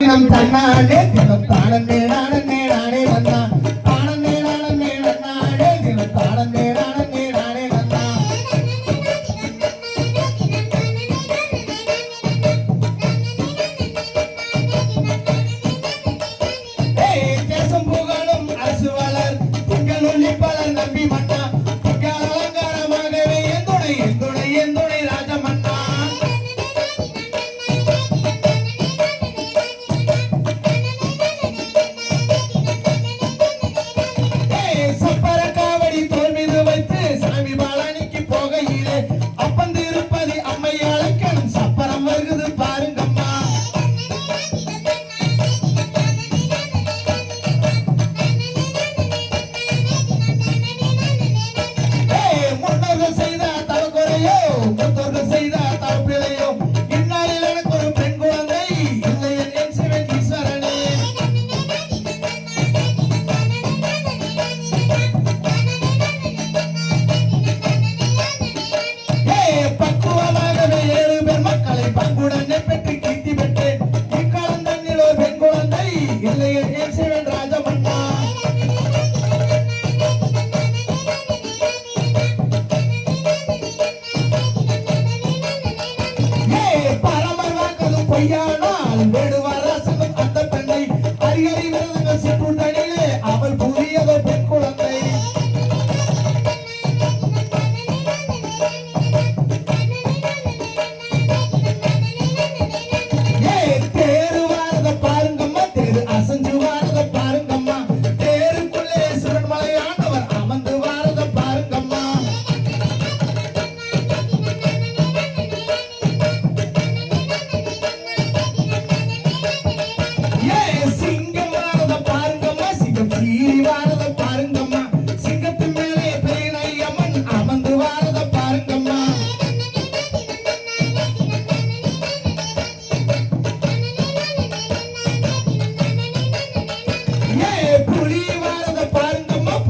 நம் தன்னாலே தனம் தானே நானே பொய்யானால் விடு.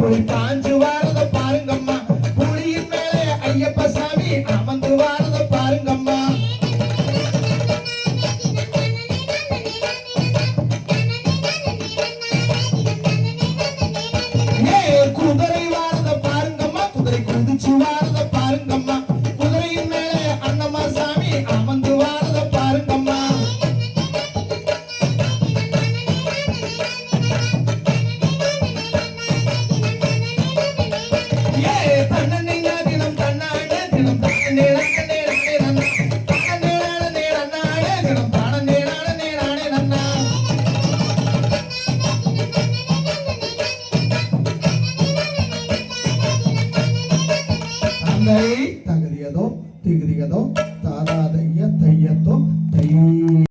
புலி பாஞ்சு வாரத பாருங்கம்மா. புலியின் மேலே ஐயப்ப சாமி அமர்ந்து வாரத பாருங்கம்மா. குதிரை வாரத பாருங்கம்மா. குதிரை குதிச்சு வாரத பாருங்கம்மா. ताई ताकि दिया तो ठीक दिया तो